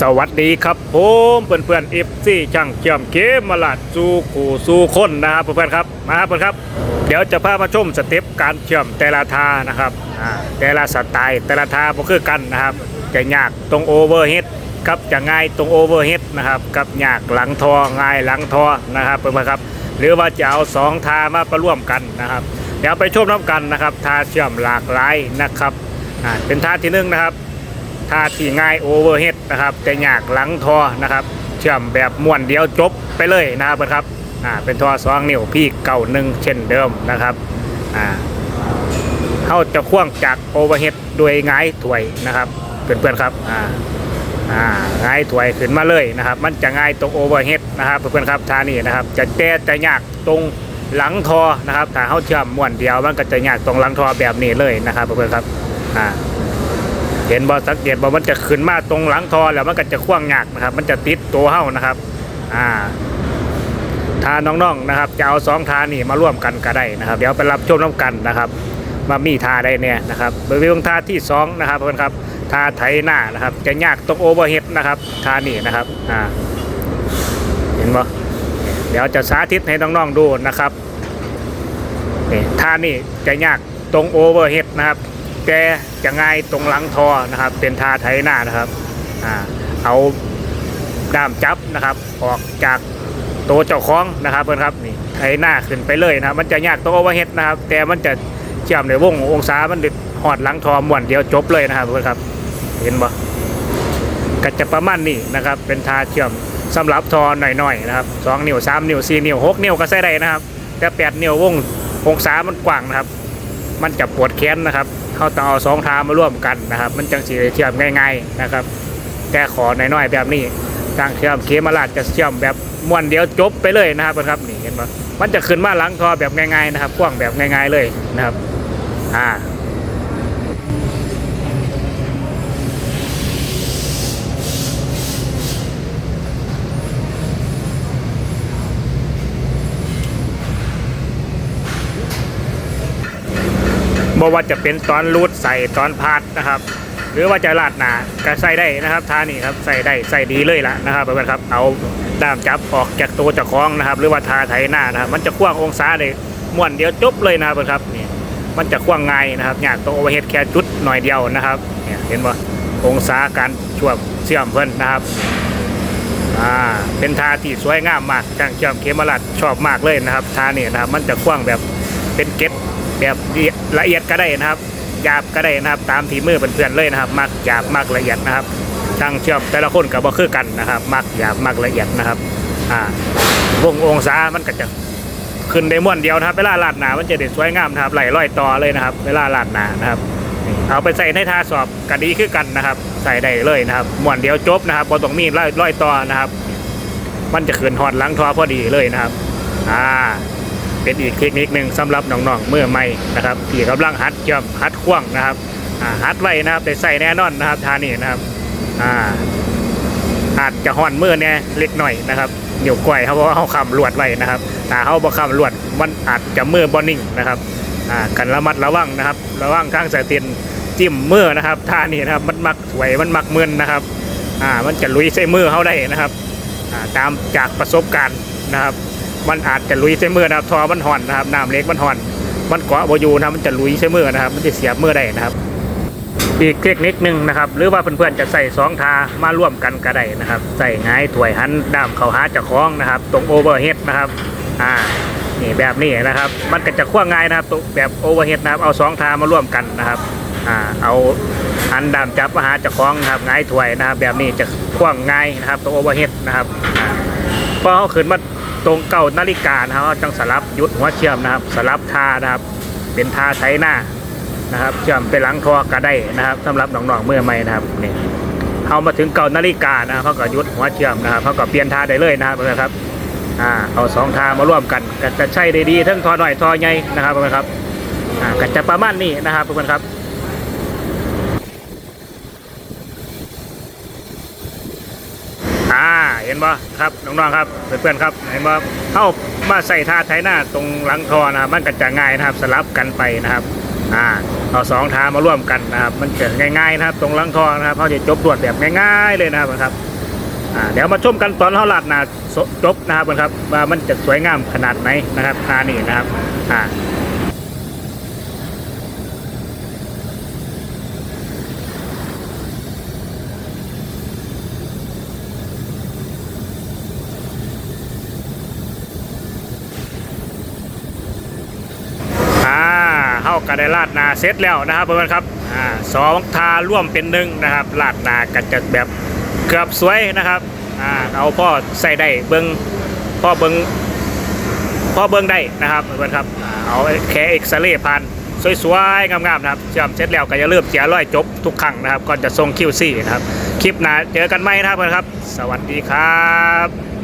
สวัสดีครับผมเพื่อนเพื่อนเอฟซีช่างเชื่อมเกมมาลาดสู่ขู่สู่คนนะครับเพื่อนๆครับมาเพื่อนครับ เดี๋ยวจะพามาชมสเต็ปการเชื่อมแต่ละท่านะครับอ่าแต่ละสไตล์แต่ละท่าบ่คือกันนะครับ จะยากตรงโอเวอร์เฮดครับจะง่ายตรงโอเวอร์เฮดนะครับกับยากหลังทอง่ายหลังทอนะครับเพื่อนๆครับ หรือว่าจะเอาสองทามาประร่วมกันนะครับ เดี๋ยวไปชมน้ำกันนะครับท่าเชื่อมหลากหลายนะครับอ่าเป็นท่าที่หนึ่งนะครับ ท่าที่ง่ายโอเวอร์เฮดนะครับแต่ยากหลังทอนะครับ เชื่อมแบบม้วนเดียวจบไปเลยนะครับเพื่อนครับอ่าเป็นทอสองนิ้วพี่เก่าหนึ่งเช่นเดิมนะครับอ่าเขาจะควงจากโอเวอร์เฮดด้วยง่ายถวยนะครับเพื่อนๆครับอ่าอ่าง่ายถวยขึ้นมาเลยนะครับ มันจะง่ายตรงโอเวอร์เฮดนะครับเพื่อนๆครับท่านี้นะครับ จะแต่แต่ยากตรงหลังทอนะครับถ้าเขาเชื่อมม้วนเดียวมันก็จะยากตรงหลังทอแบบนี้เลยนะครับเพื่อนๆครับอ่า เห็นบอสังเกตบอมันจะขึ้นมาตรงหลังทอแล้วมันก็จะคว้างยากนะครับ มันจะติดตัวเฮ้านะครับอ่าทาน้องๆนะครับ จะเอาสองทานี่มาร่วมกันก็ได้นะครับ เดี๋ยวไปรับชมน้ำกันนะครับมามีทาได้เนี่ยนะครับบริเวณทาที่สองนะครับเพื่อนครับทาไถหน้านะครับ จะยากตรงโอเวอร์เฮดนะครับทานี่นะครับอ่าเห็นบ่เดี๋ยวจะสาธิตให้น้องๆดูนะครับนี่ท่านี่จะยากตรงโอเวอร์เฮดนะครับ แกจะง่ายตรงหลังทอนะครับ เป็นท่าไถหน้านะครับอ่าเอาด้ามจับนะครับ ออกจากตัวเจ้าของนะครับเพื่อนครับนี่ไถหน้าขึ้นไปเลยนะครับ มันจะยากตรงโอเวอร์เฮดนะครับ แต่มันจะเชื่อมในวงองศามันดึดหอดหลังทอม้วนเดียวจบเลยนะครับเพื่อนครับ เห็นบ่ก็จะประมาณนี้นะครับ เป็นท่าเชื่อมสำหรับทอหน่อยๆนะครับสองนิ้วสามนิ้วสี่นิ้วหกนิ้วก็ใส่ได้นะครับ แต่แปดนิ้ววงองศามันกว้างนะครับ มันจะปวดแขนนะครับ เขาต้องเอาสองทามาร่วมกันนะครับ มันจังสีเชื่อมง่ายๆนะครับ แต่ขอหน่อยๆแบบนี้ทางเชื่อมเคมาลาดจะเชื่อมแบบม้วนเดียวจบไปเลยนะครับเพื่อนครับนี่เห็นไหมมันจะขึ้นมาหลังทอแบบง่ายๆนะครับกว้างแบบง่าย ๆเลยนะครับอ่า บ่ว่าจะเป็นตอนรูดใส่ตอนพาดนะครับ หรือว่าจะลาดหนาก็ใส่ได้นะครับท่านี่ครับใส่ได้ใส่ดีเลยล่ะนะครับเพื่อนๆครับเอาด้ามจับออกจากตัวจากคล้องนะครับ หรือว่าทาไถหน้านะครับ มันจะกว้างองศาเลยม้วนเดียวจบเลยนะครับเพื่อนครับนี่มันจะกว้างง่ายนะครับอยากตัวโอเวอร์เฮดแค่จุดหน่อยเดียวนะครับเนี่ยเห็นป่องศาการช่วงเชื่อมเพื่อนนะครับอ่าเป็นทาที่สวยงามมากจังเชื่อมเคมาลัดชอบมากเลยนะครับท่านี่นะครับ มันจะกว้างแบบเป็นเก็ต แบบละเอียดก็ได้นะครับหยาบก็ได้นะครับ ตามทีมือเพื่อนๆเลยนะครับ มักหยาบมักละเอียดนะครับช่างเชื่อมแต่ละคนกับบ่คือกันนะครับ มักหยาบมักละเอียดนะครับอ่าวงองศามันก็จะขึ้นได้ม้วนเดียวนะครับเวลาลาดหนามันจะเด็ดสวยงามนะครับไหลร้อยต่อเลยนะครับ เวลาลาดหนานะครับ เอาไปใส่ในท่าสอบก็ดีคือกันนะครับ ใส่ได้เลยนะครับม้วนเดียวจบนะครับบ่ต้องมีร้อยร้อยต่อนะครับ มันจะขึ้นหอดหลังทอพอดีเลยนะครับ อ่า เป็นอีกเทคนิคหนึ่งสำหรับน้องๆเมื่อใหม่นะครับที่กำลังหัดเชื่อมหัดคว้างนะครับอ่าหัดไว้นะครับแต่ใส่แน่นอนนะครับทานี่นะครับอ่าอาจจะห่อนมือเนี่ยเล็กหน่อยนะครับเดี๋ยวก่อยเขาบอกว่าเขาคำลวดไว้นะครับถ้าเขาบอกคำลวดมันอาจจะมือบอนิ่งนะครับอ่ากันระมัดระวังนะครับ ระวังข้างสายเตียนจิ้มมือนะครับท่านี่นะครับมันมักสวยมันมักมึนนะครับอ่ามันจะลุยใส่มือเขาได้นะครับอ่าตามจากประสบการณ์นะครับ มันอาจจะลุยใส่มือนะครับทอมันห่อนนะครับน้ำเล็กมันห่อน มันเกาะบอยูนะครับมันจะลุยใส่มือนะครับ มันจะเสียบมือได้นะครับ อีกเทคนิคหนึ่งนะครับ หรือว่าเพื่อนๆจะใส่สองทามาร่วมกันก็ได้นะครับ ใส่ง่ายถวยหันด้ามเข่าหาจะคล้องนะครับ ตรงโอเวอร์เฮดนะครับอ่านี่แบบนี้นะครับ มันก็จะคว้างง่ายนะครับตรงแบบโอเวอร์เฮดนะครับเอาสองทามาร่วมกันนะครับอ่าเอาหันด้ามจับมาหาจะคล้องนะครับง่ายถวยนะครับ แบบนี้จะคว้างง่ายนะครับตรงโอเวอร์เฮดนะครับพอเขาขึ้นมา ตรงเก่านาฬิกานะครับจังสลับยุดหัวเชื่อมนะครับ สลับทานะครับ เป็นทาไถหน้านะครับ เชื่อมไปหลังทอกระได้นะครับสำหรับน้องๆเมื่อใหม่นะครับนี่เอามาถึงเก่านาฬิกานะครับเขาก็ยุดหัวเชื่อมนะครับเขาก็เปลี่ยนทาได้เลยนะครับนะครับอ่าเอาสองทามาร่วมกันก็จะใช้ได้ดีทั้งทอหน่อยทอใหญ่นะครับเพื่อนครับอ่าก็จะประมาณนี้นะครับเพื่อนครับ อ่าเห็นบ่ครับน้องๆครับเพื่อนๆครับเห็นบ่เข้ามาใส่ท่าไถหน้าตรงหลังทอนะครับมันก็จะง่ายนะครับสลับกันไปนะครับอ่าเอาสองทามาร่วมกันนะครับ มันจะง่ายๆนะครับ ตรงหลังทอนะครับเขาจะจบรวดแบบง่าย ๆเลยนะครับครับอ่าเดี๋ยวมาชมกันตอนเขาลาดนาจบนะครับเพื่อนครับว่ามันจะสวยงามขนาดไหนนะครับท่านี่นะครับอ่าเข้า กันได้ลาดนาเสร็จแล้วนะครับเพื่อนๆครับอ่าสองทาร่วมเป็นหนึ่งนะครับลาดนากันจะแบบเกือบสวยนะครับอ่าเอาพ่อใส่ได้เบิงพ่อเบิงพ่อเบิ้งได้นะครับเพื่อนๆครับอ่าเอาแค่เอ็กซเรย์ผ่านสวยๆงามๆนะครับเชื่อมเสร็จแล้วก็จะเริ่มเจียร้อยจบทุกครั้งนะครับก่อนจะส่งคิวซี่นะครับ คลิปหน้าเจอกันไหมนะครับเพื่อนครับ สวัสดีครับ